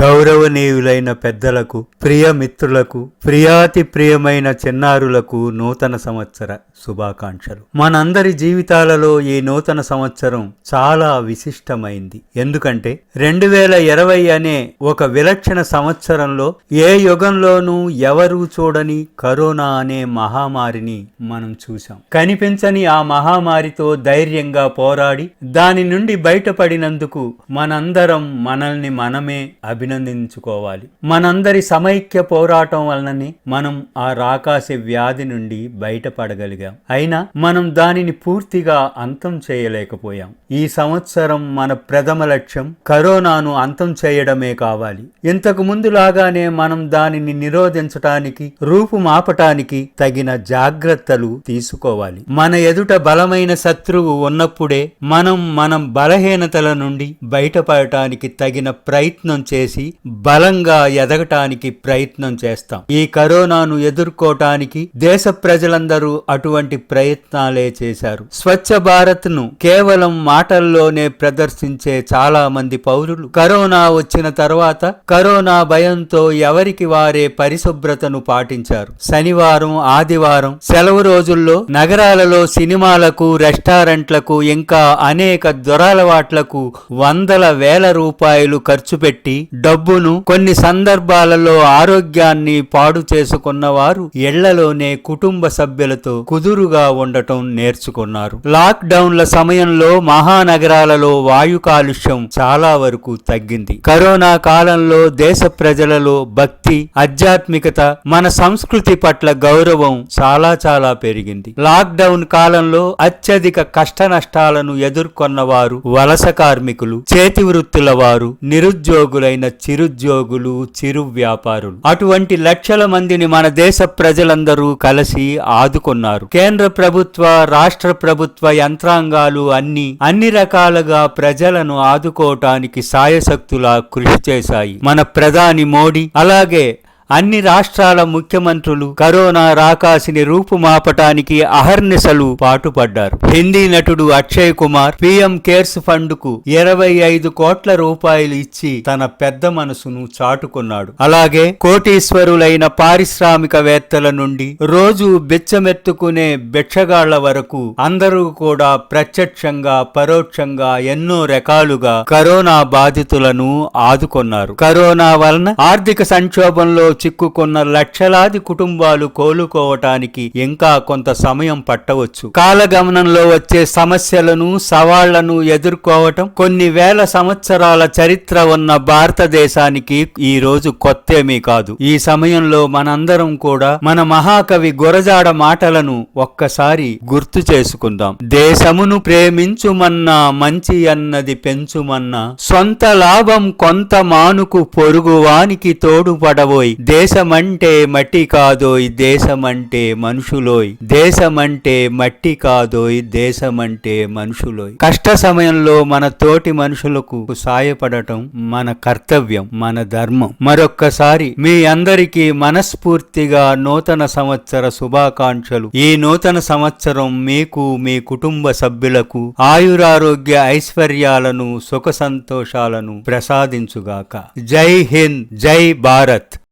గౌరవనీయులైన పెద్దలకు ప్రియమిత్రులకు ప్రియాతి ప్రియమైన చిన్నారులకు నూతన సంవత్సర శుభాకాంక్షలు. మనందరి జీవితాలలో ఈ నూతన సంవత్సరం చాలా విశిష్టమైంది. ఎందుకంటే రెండు వేల ఇరవై అనే ఒక విలక్షణ సంవత్సరంలో ఏ యుగంలోనూ ఎవరూ చూడని కరోనా అనే మహామారిని మనం చూసాం కనిపించని ఆ మహామారితో ధైర్యంగా పోరాడి దాని నుండి బయటపడినందుకు మనందరం మనల్ని మనమే అభి అభినందించుకోవాలి. మనందరి సమైక్య పోరాటం వలననే మనం ఆ రాకాసి వ్యాధి నుండి బయటపడగలిగాం. అయినా మనం దానిని పూర్తిగా అంతం చేయలేకపోయాం. ఈ సంవత్సరం మన ప్రథమ లక్ష్యం కరోనాను అంతం చేయడమే కావాలి. ఇంతకు ముందులాగానే మనం దానిని నిరోధించటానికి రూపుమాపటానికి తగిన జాగ్రత్తలు తీసుకోవాలి. మన ఎదుట బలమైన శత్రువు ఉన్నప్పుడే మనం మనం బలహీనతల నుండి బయటపడటానికి తగిన ప్రయత్నం చేసి బలంగా ఎదగటానికి ప్రయత్నం చేస్తాం. ఈ కరోనాను ఎదుర్కోటానికి దేశ ప్రజలందరూ అటువంటి ప్రయత్నాలే చేశారు. స్వచ్ఛ భారత్ను కేవలం మాటల్లోనే ప్రదర్శించే చాలా మంది పౌరులు. కరోనా వచ్చిన తర్వాత కరోనా భయంతో ఎవరికి వారే పరిశుభ్రతను పాటించారు. శనివారం ఆదివారం సెలవు రోజుల్లో నగరాలలో సినిమాలకు రెస్టారెంట్లకు ఇంకా అనేక దురలవాట్లకు వందల వేల రూపాయలు ఖర్చు పెట్టి డబ్బును కొన్ని సందర్భాలలో ఆరోగ్యాన్ని పాడు చేసుకున్న వారు ఇళ్ళలోనే కుటుంబ సభ్యులతో కుదురుగా ఉండటం నేర్చుకున్నారు. లాక్ డౌన్ల సమయంలో మహానగరాలలో వాయు కాలుష్యం చాలా వరకు తగ్గింది. కరోనా కాలంలో దేశ ప్రజలలో భక్తి ఆధ్యాత్మికత మన సంస్కృతి పట్ల గౌరవం చాలా చాలా పెరిగింది. లాక్ డౌన్ కాలంలో అత్యధిక కష్ట నష్టాలను ఎదుర్కొన్న వారు వలస కార్మికులు చేతి వృత్తుల వారు నిరుద్యోగులైన చిరుద్యోగులు చిరు వ్యాపారులు. అటువంటి లక్షల మందిని మన దేశ ప్రజలందరూ కలిసి ఆదుకున్నారు. కేంద్ర ప్రభుత్వ రాష్ట్ర ప్రభుత్వ యంత్రాంగాలు అన్ని అన్ని రకాలుగా ప్రజలను ఆదుకోవటానికి సాయశక్తులా కృషి చేశాయి. మన ప్రధాని మోడీ అలాగే అన్ని రాష్ట్రాల ముఖ్యమంత్రులు కరోనా రాకాసిని రూపుమాపటానికి అహర్నిశలు పాటుపడ్డారు. హిందీ నటుడు అక్షయ్ కుమార్ పిఎం కేర్స్ ఫండ్కు ఇరవై ఐదు కోట్ల రూపాయలు ఇచ్చి తన పెద్ద మనసును చాటుకున్నాడు. అలాగే కోటీశ్వరులైన పారిశ్రామికవేత్తల నుండి రోజు బిచ్చమెత్తుకునే భిక్షగాళ్ళ వరకు అందరూ కూడా ప్రత్యక్షంగా పరోక్షంగా ఎన్నో రకాలుగా కరోనా బాధితులను ఆదుకున్నారు. కరోనా వలన ఆర్థిక సంక్షోభంలో చిక్కుకున్న లక్షలాది కుటుంబాలు కోలుకోవటానికి ఇంకా కొంత సమయం పట్టవచ్చు. కాలగమనంలో వచ్చే సమస్యలను సవాళ్ళను ఎదుర్కోవటం కొన్ని వేల సంవత్సరాల చరిత్ర ఉన్న భారతదేశానికి ఈ రోజు కొత్తేమీ కాదు. ఈ సమయంలో మనందరం కూడా మన మహాకవి గురజాడ మాటలను ఒక్కసారి గుర్తు చేసుకుందాం. దేశమును ప్రేమించుమన్నా మంచి అన్నది పెంచుమన్నా సొంత లాభం కొంత మానుకు పొరుగువానికి తోడుపడబోయి దేశమంటే మట్టి కాదోయ్ దేశమంటే మనుషులోయ్. దేశమంటే మట్టి కాదోయ్ దేశమంటే మనుషులోయ్. కష్ట సమయంలో మన తోటి మనుషులకు సాయపడటం మన కర్తవ్యం మన ధర్మం. మరొక్కసారి మీ అందరికీ మనస్ఫూర్తిగా నూతన సంవత్సర శుభాకాంక్షలు. ఈ నూతన సంవత్సరం మీకు మీ కుటుంబ సభ్యులకు ఆయురారోగ్య ఐశ్వర్యాలను సుఖ సంతోషాలను ప్రసాదించుగాక. జై హింద్ జై భారత్.